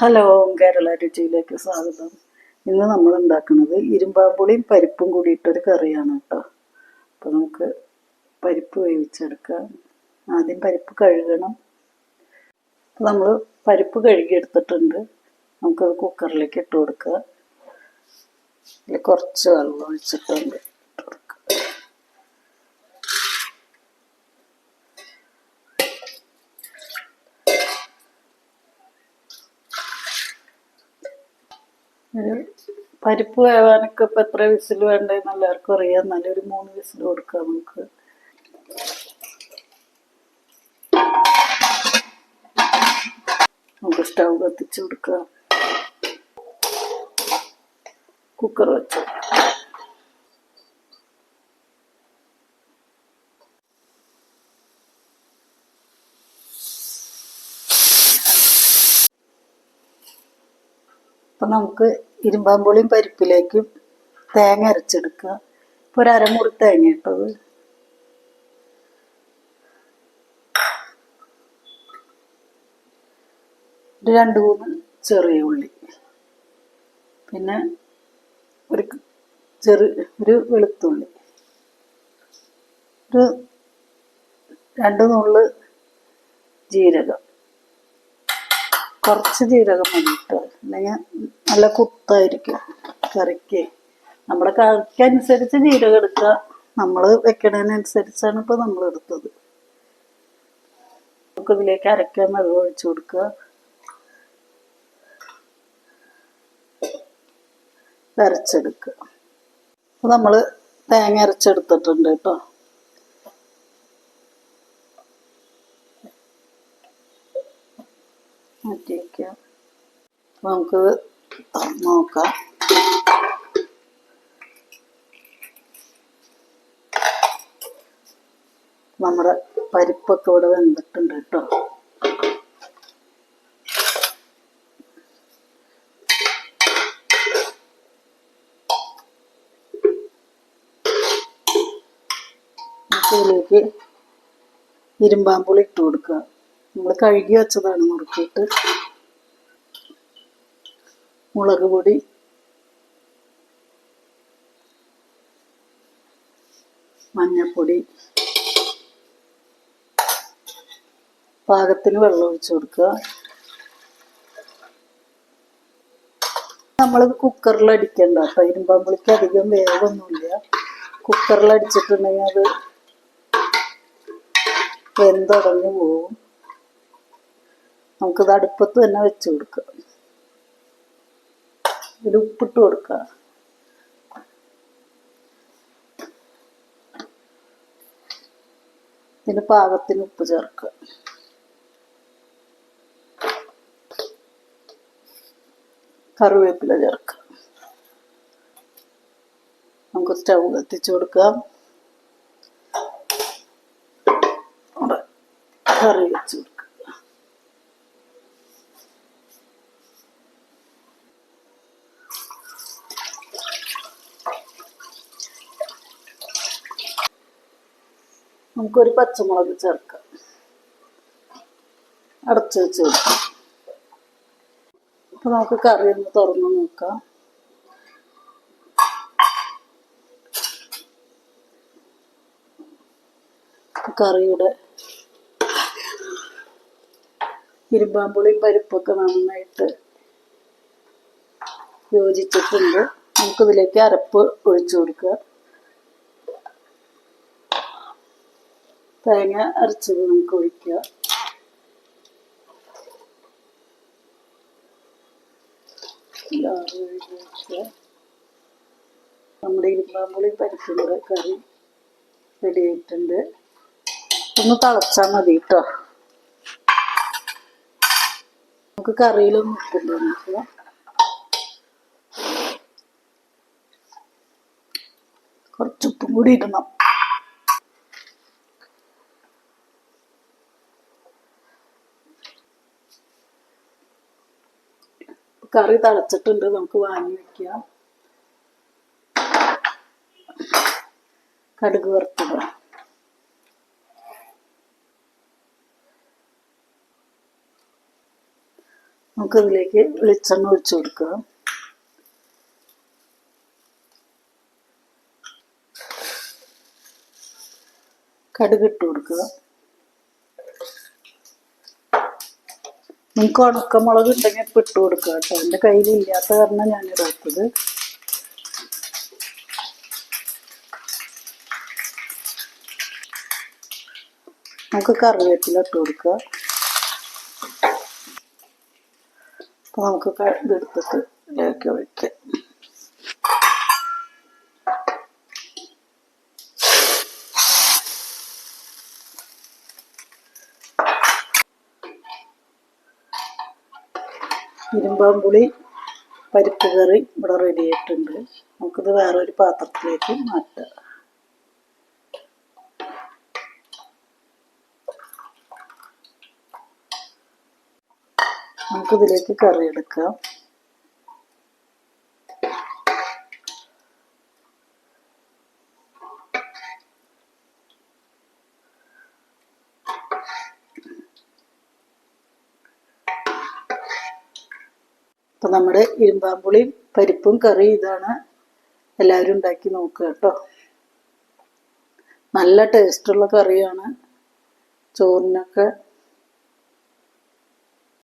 Hello Kerala രുചിയിലേക്ക് സ്വാഗതം. ഇന്ന് നമ്മൾ ഉണ്ടാക്കുന്നത് ഇരുമ്പാമ്പുളിയും പരിപ്പും കൂടിയിട്ടൊരു കറിയാണ് കേട്ടോ. അപ്പോൾ നമുക്ക് പരിപ്പ് വേവിച്ചെടുക്കാം. ആദ്യം പരിപ്പ് കഴുകണം. നമ്മൾ പരിപ്പ് കഴുകിയെടുത്തിട്ടുണ്ട്. നമുക്കത് കുക്കറിലേക്ക് ഇട്ട് കൊടുക്കുക അതിൽ കുറച്ച് വെള്ളം ഒഴിച്ചിട്ടുണ്ട്. പരിപ്പ് വേവാനൊക്കെ ഇപ്പം എത്ര വിസിൽ വേണ്ടതെന്ന് എല്ലാവർക്കും അറിയാം. എന്നാലും ഒരു മൂന്ന് വിസിൽ കൊടുക്കാം നമുക്ക്. നമുക്ക് സ്റ്റൗ കത്തിച്ച് കൊടുക്കാം. കുക്കർ വെച്ച്. അപ്പം നമുക്ക് ഇരുമ്പാമ്പുളിയും പരിപ്പിലേക്കും തേങ്ങ അരച്ചെടുക്കുക ഇപ്പോൾ ഒരു അരമുറി തേങ്ങ ഇട്ടത്. ഒരു രണ്ട് മൂന്ന് ചെറിയ ഉള്ളി. പിന്നെ ഒരു ചെറു ഒരു വെളുത്തുള്ളി. ഒരു രണ്ട് നുള്ള് ജീരകം. കുറച്ച് ജീരകം കേട്ടോ അല്ലെങ്കിൽ നല്ല കുത്തായിരിക്കും കറിക്ക്. നമ്മുടെ കറിക്കനുസരിച്ച് ജീരകം എടുക്കുക. നമ്മൾ വെക്കണതിനനുസരിച്ചാണ് ഇപ്പോൾ നമ്മൾ എടുത്തത്. നമുക്ക് ഇതിലേക്ക് അരക്കാൻ വെള്ളം ഒഴിച്ചു കൊടുക്കുക. അരച്ചെടുക്കുക. നമ്മൾ തേങ്ങ അരച്ചെടുത്തിട്ടുണ്ട് കേട്ടോ മാറ്റി വയ്ക്കാം നമുക്ക് നോക്കാം. നമ്മുടെ പരിപ്പൊക്കെ വെന്തിട്ടുണ്ട് കേട്ടോ. ഇതിലേക്ക് ഇരുമ്പാമ്പുളി ഇട്ട് കൊടുക്കുക. നമ്മൾ കഴുകി വെച്ചതാണ് മുറുക്കിയിട്ട് മുളക് പൊടി. മഞ്ഞൾപ്പൊടി പാകത്തിന് വെള്ളം ഒഴിച്ചു കൊടുക്കുക. നമ്മൾ കുക്കറിൽ അടിക്കണ്ട. അപ്പം ഇരുമ്പാമ്പുളിക്ക് അധികം വേവൊന്നുമില്ല. കുക്കറിൽ അടിച്ചിട്ടുണ്ടെങ്കിൽ അത് വെന്തുടഞ്ഞു പോവും നമുക്കത് അടുപ്പത്ത് തന്നെ വെച്ച് കൊടുക്കാം. ഇതിൽ ഉപ്പിട്ട് കൊടുക്കുക. ഇതിന് പാകത്തിന് ഉപ്പ് ചേർക്കുക. കറിവേപ്പില ചേർക്കുക. നമുക്ക് സ്റ്റൗ കത്തിച്ചു കൊടുക്കാം കറി വെച്ച് കൊടുക്കുക. നമുക്കൊരു പച്ചമുളക് ചേർക്കാം. അടച്ചു വെച്ച് കൊടുക്കാം. അപ്പൊ നമുക്ക് കറി ഒന്ന് തുറന്ന് നോക്കാം. കറിയുടെ ഇരുമ്പാമ്പുളിയും പരിപ്പൊക്കെ നന്നായിട്ട് യോജിച്ചിട്ടുണ്ട്. നമുക്കിതിലേക്ക് അരപ്പ് ഒഴിച്ചു കൊടുക്കുക. തേങ്ങ അരച്ചത് നമുക്ക് ഒഴിക്കുക. നമ്മുടെ ഇരുമ്പാമ്പുളി പരിപ്പുള്ള കറി റെഡിയായിട്ടുണ്ട് ഒന്ന് തിളച്ചാൽ മതി കേട്ടോ നമുക്ക് കറിയിലും ഉപ്പുണ്ടോ നമുക്ക് കുറച്ച് ഉപ്പും കൂടി ഇടണം. കറി തിളച്ചിട്ടുണ്ട് നമുക്ക് വാങ്ങി വെക്കാം. കടുക് വറുത്തുക നമുക്ക് ഇതിലേക്ക് വെളിച്ചെണ്ണ ഒഴിച്ചു കൊടുക്കുക കടുക് ഇട്ട് കൊടുക്കുക നിങ്ങൾക്ക് ഉണക്കമുളക് ഉണ്ടെങ്കിൽ ഇപ്പം ഇട്ട് കൊടുക്കുക കേട്ടോ. എന്റെ കയ്യിൽ ഇല്ലാത്ത കാരണം ഞാൻ ഇടാത്തത് നമുക്ക് കറിവേപ്പില ഇട്ട് കൊടുക്കുക അപ്പോൾ നമുക്ക് ഇതെടുത്തിട്ട് ഇതിലേക്ക് ഒഴിക്കാം. ഇരുമ്പാമ്പുളി പരിപ്പ് കറി ഇവിടെ റെഡി ആയിട്ടുണ്ട്. നമുക്കിത് വേറൊരു പാത്രത്തിലേക്ക് മാറ്റാം. നമുക്കിതിലേക്ക് കറി എടുക്കാം. അപ്പം നമ്മുടെ ഇരുമ്പാമ്പുളിയും പരിപ്പും കറി ഇതാണ് എല്ലാവരും ഉണ്ടാക്കി നോക്കുക കേട്ടോ. നല്ല ടേസ്റ്റുള്ള കറിയാണ്. ചോറിനൊക്കെ